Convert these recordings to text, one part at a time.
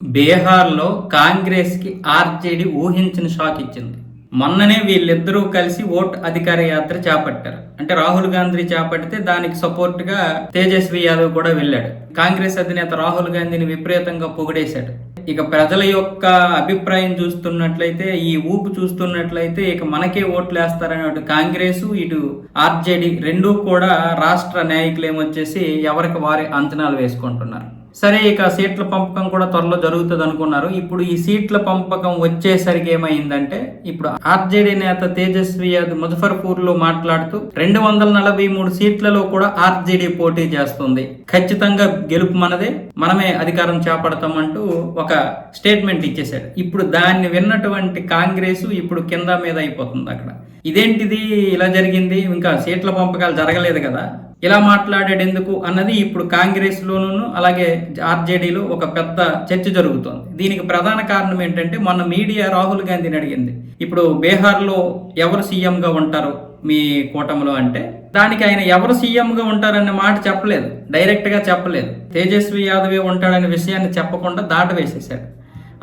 బీహార్లో కాంగ్రెస్కి ఆర్జేడీ ఊహించిన షాక్ ఇచ్చింది. మొన్ననే వీళ్ళిద్దరూ కలిసి ఓట్ అధికార యాత్ర చేపట్టారు. అంటే రాహుల్ గాంధీ చేపడితే దానికి సపోర్ట్గా తేజస్వి యాదవ్ కూడా వెళ్ళాడు. కాంగ్రెస్ అధినేత రాహుల్ గాంధీని విపరీతంగా పొగిడేశాడు. ఇక ప్రజల యొక్క అభిప్రాయం చూస్తున్నట్లయితే ఈ ఊపు చూస్తున్నట్లయితే ఇక మనకే ఓట్లు వేస్తారని అటు కాంగ్రెస్ ఇటు ఆర్జేడీ రెండూ కూడా రాష్ట్ర నాయకులు ఏమొచ్చేసి ఎవరికి వారి అంచనాలు వేసుకుంటున్నారు. సరే ఇక సీట్ల పంపకం కూడా త్వరలో జరుగుతుంది అనుకున్నారు ఇప్పుడు ఈ సీట్ల పంపకం వచ్చేసరికి ఏమైందంటే ఇప్పుడు ఆర్జేడీ నేత తేజస్వి యాదవ్ ముజఫర్పూర్లో మాట్లాడుతూ రెండు వందల నలభై మూడు సీట్లలో కూడా ఆర్జేడీ పోటీ చేస్తుంది. ఖచ్చితంగా గెలుపు మనదే మనమే అధికారం చేపడతామంటూ ఒక స్టేట్మెంట్ ఇచ్చేశాడు. ఇప్పుడు దాన్ని విన్నటువంటి కాంగ్రెస్ ఇప్పుడు కింద మీద అయిపోతుంది అక్కడ. ఇదేంటిది ఇలా జరిగింది? ఇంకా సీట్ల పంపకాలు జరగలేదు కదా. ఇలా మాట్లాడేందుకు అన్నది ఇప్పుడు కాంగ్రెస్లోనూ అలాగే ఆర్జేడీలో ఒక పెద్ద చర్చ జరుగుతోంది. దీనికి ప్రధాన కారణం ఏంటంటే మొన్న మీడియా రాహుల్ గాంధీని అడిగింది. ఇప్పుడు బీహార్లో ఎవరు సీఎంగా ఉంటారు మీ కూటమిలో అంటే? దానికి ఆయన ఎవరు సీఎంగా ఉంటారనే మాట చెప్పలేదు. డైరెక్ట్గా చెప్పలేదు. తేజస్వి యాదవే ఉంటాడనే విషయాన్ని చెప్పకుండా దాటవేసేశాడు.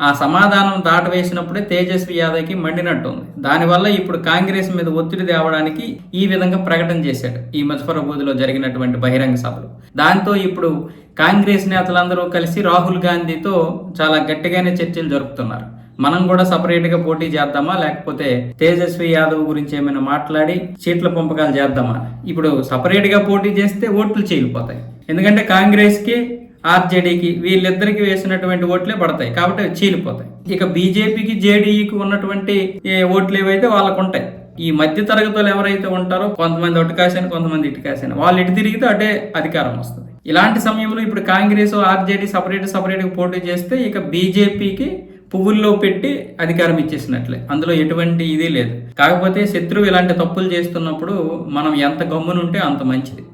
ఆ సమాధానం దాటవేసినప్పుడే తేజస్వి యాదవ్కి మండినట్టు ఉంది దానివల్ల ఇప్పుడు కాంగ్రెస్ మీద ఒత్తిడి తేవడానికి ఈ విధంగా ప్రకటన చేశాడు ఈ మజఫరాబాద్లో జరిగినటువంటి బహిరంగ సభలు. దాంతో ఇప్పుడు కాంగ్రెస్ నేతలందరూ కలిసి రాహుల్ గాంధీతో చాలా గట్టిగానే చర్చలు జరుపుతున్నారు. మనం కూడా సపరేట్గా పోటీ చేద్దామా? లేకపోతే తేజస్వి యాదవ్ గురించి ఏమైనా మాట్లాడి సీట్ల పంపకాలు చేద్దామా? ఇప్పుడు సపరేట్గా పోటీ చేస్తే ఓట్లు చీలిపోతాయి. ఎందుకంటే కాంగ్రెస్కి ఆర్జేడీకి వీళ్ళిద్దరికి వేసినటువంటి ఓట్లే పడతాయి. కాబట్టి చీలిపోతాయి. ఇక బీజేపీకి జేడీఈకి ఉన్నటువంటి ఓట్లు ఏవైతే వాళ్ళకు ఉంటాయి ఈ మధ్య తరగతులు ఎవరైతే ఉంటారో కొంతమంది అటు కాసాను కొంతమంది ఇటు కాసాను వాళ్ళు ఇటు తిరిగితే అటే అధికారం వస్తుంది. ఇలాంటి సమయంలో ఇప్పుడు కాంగ్రెస్ ఆర్జేడీ సపరేట్ సపరేట్గా పోటీ చేస్తే ఇక బీజేపీకి పువ్వుల్లో పెట్టి అధికారం ఇచ్చేసినట్లే. అందులో ఎటువంటి ఇది లేదు. కాకపోతే శత్రువు ఇలాంటి తప్పులు చేస్తున్నప్పుడు మనం ఎంత గమ్మునుంటే అంత మంచిది.